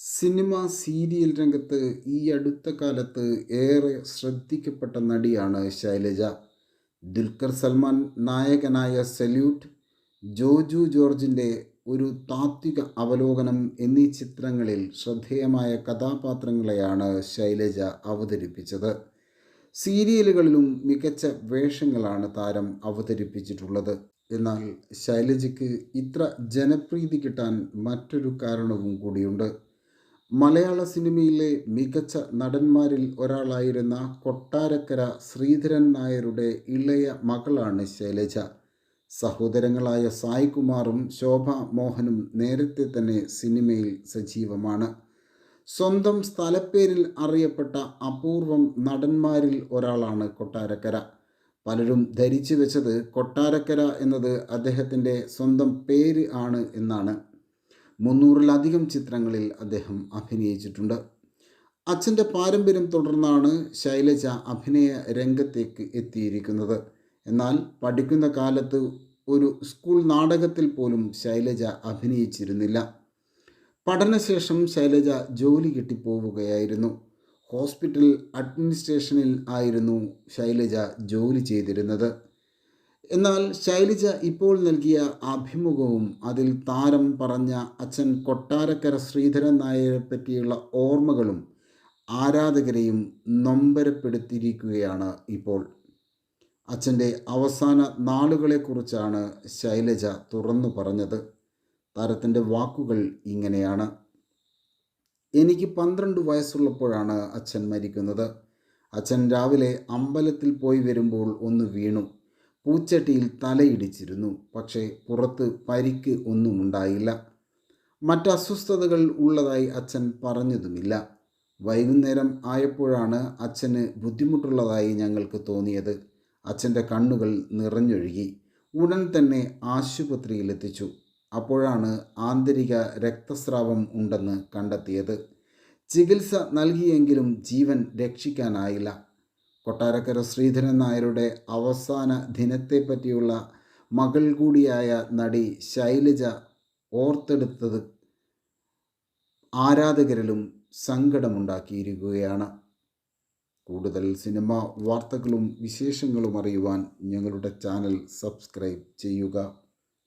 Cinema serial രംഗത്ത് ഈ അടുത്ത കാലത്ത് ഏറെ ശ്രദ്ധിക്കപ്പെട്ട നടിയാണ് ശൈലജ. ദുൽഖർ സൽമാൻ നായകനായ സല്യൂട്ട് ജോജു ജോർജിന്റെ ഒരു താത്വിക അവലോകനം എന്നീ ചിത്രങ്ങളിൽ ശ്രദ്ധേയമായ കഥാപാത്രങ്ങളെയാണ് ശൈലജ അവതരിപ്പിച്ചത്. സീരിയലുകളിലും മികച്ച വേഷങ്ങളാണ് താരം അവതരിപ്പിച്ചിട്ടുള്ളത്. എന്നാൽ ശൈലജയ്ക്ക് ഇത്ര ജനപ്രീതി കിട്ടാൻ മറ്റൊരു കാരണവും കൂടിയുണ്ട്. മലയാള സിനിമയിലെ മികച്ച നടന്മാരിൽ ഒരാളായിരുന്ന കൊട്ടാരക്കര ശ്രീധരൻ നായരുടെ ഇളയ മകളാണ് ശൈലജ. സഹോദരങ്ങളായ സായികുമാറും ശോഭ മോഹനും നേരത്തെ തന്നെ സിനിമയിൽ സജീവമാണ്. സ്വന്തം സ്ഥലപ്പേരിൽ അറിയപ്പെട്ട അപൂർവം നടന്മാരിൽ ഒരാളാണ് കൊട്ടാരക്കര. പലരും ധരിച്ചു വെച്ചത് കൊട്ടാരക്കര എന്നത് അദ്ദേഹത്തിന്റെ സ്വന്തം പേര് ആണ് എന്നാണ്. മുന്നൂറിലധികം ചിത്രങ്ങളിൽ അദ്ദേഹം അഭിനയിച്ചിട്ടുണ്ട്. അച്ഛന്റെ പാരമ്പര്യം തുടർന്നാണ് ശൈലജ അഭിനയ രംഗത്തേക്ക് എത്തിയിരിക്കുന്നത്. എന്നാൽ പഠിക്കുന്ന കാലത്ത് ഒരു സ്കൂൾ നാടകത്തിൽ പോലും ശൈലജ അഭിനയിച്ചിരുന്നില്ല. പഠനശേഷം ശൈലജ ജോലി കിട്ടിപ്പോവുകയായിരുന്നു. ഹോസ്പിറ്റൽ അഡ്മിനിസ്ട്രേഷനിൽ ആയിരുന്നു ശൈലജ ജോലി ചെയ്തിരുന്നത്. എന്നാൽ ശൈലജ ഇപ്പോൾ നൽകിയ അഭിമുഖവും അതിൽ താരം പറഞ്ഞ അച്ഛൻ കൊട്ടാരക്കര ശ്രീധരൻ നായരെ പറ്റിയുള്ള ഓർമ്മകളും ആരാധകരെയും നൊമ്പരപ്പെടുത്തിയിരിക്കുകയാണ് ഇപ്പോൾ. അച്ഛന്റെ അവസാന നാളുകളെക്കുറിച്ചാണ് ശൈലജ തുറന്നു പറഞ്ഞത്. താരത്തിന്റെ വാക്കുകൾ ഇങ്ങനെയാണ്. എനിക്ക് പന്ത്രണ്ട് വയസ്സുള്ളപ്പോഴാണ് അച്ഛൻ മരിക്കുന്നത്. അച്ഛൻ രാവിലെ അമ്പലത്തിൽ പോയി വരുമ്പോൾ ഒന്ന് വീണു. പൂച്ചട്ടിയിൽ തലയിടിച്ചിരുന്നു. പക്ഷേ പുറത്ത് പരിക്ക് ഒന്നുമുണ്ടായില്ല മറ്റ് അസ്വസ്ഥതകൾ ഉള്ളതായി അച്ഛൻ പറഞ്ഞതുമില്ല. വൈകുന്നേരം ആയപ്പോഴാണ് അച്ഛന് ബുദ്ധിമുട്ടുള്ളതായി ഞങ്ങൾക്ക് തോന്നിയത്. അച്ഛന്റെ കണ്ണുകൾ നിറഞ്ഞൊഴുകി. ഉടൻ തന്നെ ആശുപത്രിയിലെത്തിച്ചു അപ്പോഴാണ് ആന്തരിക രക്തസ്രാവം ഉണ്ടെന്ന് കണ്ടെത്തിയത്. ചികിത്സ നൽകിയെങ്കിലും ജീവൻ രക്ഷിക്കാനായില്ല. കൊട്ടാരക്കര ശ്രീധരൻ നായരുടെ അവസാന ദിനത്തെപ്പറ്റിയുള്ള മകൾ കൂടിയായ നടി ശൈലജ ഓർത്തെടുത്തത് ആരാധകരിലും സങ്കടമുണ്ടാക്കിയിരിക്കുകയാണ്. കൂടുതൽ സിനിമ വാർത്തകളും വിശേഷങ്ങളും അറിയുവാൻ ഞങ്ങളുടെ ചാനൽ സബ്സ്ക്രൈബ് ചെയ്യുക.